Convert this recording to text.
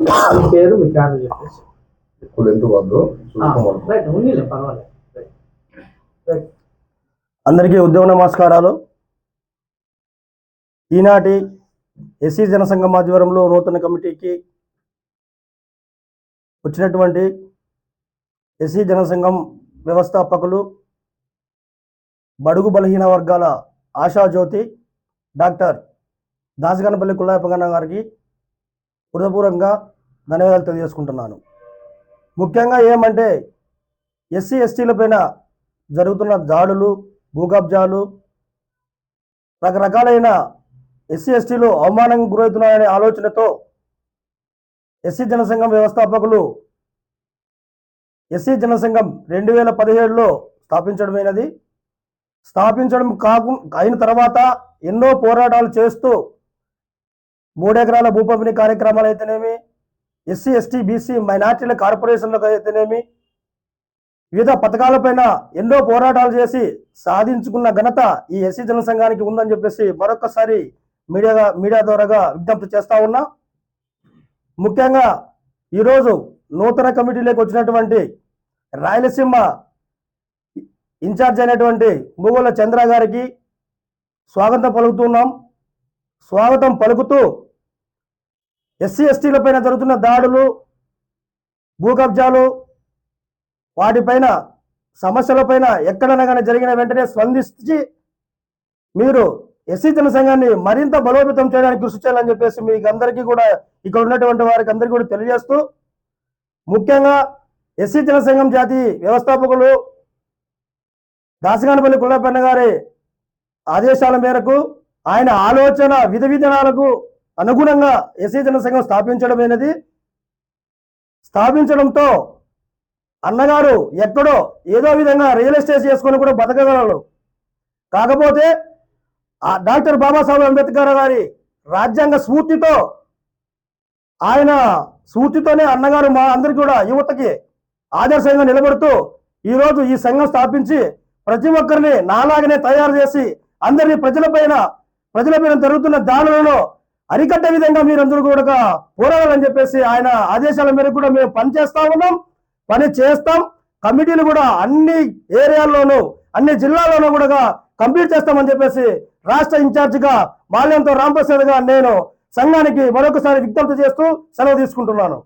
మీ పేరు మీ క్యాడర్ చెప్పేసి. ఇప్పుడు ఎందుకు వద్దు? చూసుకోవాలి రైట్ ఉన్నీలే పర్వాలేదు. రైట్ రైట్ అందరికీ ఉద్యోగ నమస్కారాలు. ఈనాటి ఎస్సీ జనసంఘం ఆధ్వర్యంలో నూతన కమిటీకి వచ్చినటువంటి ఎస్సీ జనసంఘం వ్యవస్థాపకులు బడుగు బలహీన వర్గాల ఆశాజ్యోతి డాక్టర్ దాసగనపల్లి కుల్లాయపగన్న గారికి హృదయపూర్వకంగా ధన్యవాదాలు తెలియజేసుకుంటున్నాను. ముఖ్యంగా ఏమంటే ఎస్సీ ఎస్టీలపైన జరుగుతున్న దాడులు భూకబ్జాలు రకరకాలైన ఎస్సీ ఎస్టీలు అవమానం గురవుతున్నాయనే ఆలోచనతో ఎస్సీ జనసంఘం వ్యవస్థాపకులు ఎస్సీ జనసంఘం రెండు వేల పదిహేడులో స్థాపించడమైనది. స్థాపించడం కాకు అయిన తర్వాత ఎన్నో పోరాటాలు చేస్తూ మూడెకరాల భూ పంపిణీ కార్యక్రమాలు అయితేనేమి? ఎస్సీ ఎస్టీ బీసీ మైనార్టీల కార్పొరేషన్లకు అయితేనేమి? వివిధ పథకాలపైన ఎన్నో పోరాటాలు చేసి సాధించుకున్న ఘనత ఈ ఎస్సీ జనసంఘానికి ఉందని చెప్పేసి మరొకసారి మీడియా మీడియా ద్వారాగా విజ్ఞప్తి చేస్తా ఉన్నా. ముఖ్యంగా ఈరోజు నూతన కమిటీలోకి వచ్చినటువంటి రాయలసీమ ఇన్ఛార్జ్ అయినటువంటి మువ్వల చంద్ర గారికి స్వాగతం పలుకుతున్నాం స్వాగతం పలుకుతూ ఎస్సీ ఎస్టీల పైన జరుగుతున్న దాడులు భూ కబ్జాలు వాటిపైన సమస్యలపైన ఎక్కడైనా కానీ జరిగిన వెంటనే స్పందించి మీరు ఎస్సీ జనసంఘాన్ని మరింత బలోపేతం చేయడానికి కృషి చేయాలని చెప్పేసి మీకు అందరికీ కూడా ఇక్కడ ఉన్నటువంటి వారికి అందరికీ కూడా తెలియజేస్తూ ముఖ్యంగా ఎస్సీ జనసంఘం జాతి వ్యవస్థాపకులు దాసగానపల్లి కుల్లపన్న గారి ఆదేశాల మేరకు ఆయన ఆలోచన విధి విధానాలకు అనుగుణంగా ఎస్సీ జనసంఘం స్థాపించడమైనది. స్థాపించడంతో అన్నగారు ఎక్కడో ఏదో విధంగా రియల్ ఎస్టేట్ చేసుకొని కూడా బతకగలరు. కాకపోతే ఆ డాక్టర్ బాబాసాహెబ్ అంబేద్కర్ గారి రాజ్యాంగ స్ఫూర్తితో ఆయన స్ఫూర్తితోనే అన్నగారు మా అందరికి కూడా యువతకి ఆదర్శంగా నిలబడుతూ ఈరోజు ఈ సంఘం స్థాపించి ప్రతి ఒక్కరిని నాలాగనే తయారు చేసి అందరినీ ప్రజలపైన ప్రజలపైన జరుగుతున్న దాడులలో అరికట్టే విధంగా మీరందరూ కూడా పోరాడాలని చెప్పేసి ఆయన ఆదేశాల మేరకు కూడా మేము పని చేస్తా ఉన్నాం. పని చేస్తాం. కమిటీలు కూడా అన్ని ఏరియాల్లోనూ అన్ని జిల్లాల్లోనూ కూడా కంప్లీట్ చేస్తామని చెప్పేసి రాష్ట్ర ఇన్ఛార్జిగా మాల్యంతో రాంప్రసాద్గా నేను సంఘానికి మరొకసారి విజ్ఞప్తి చేస్తూ సెలవు తీసుకుంటున్నాను.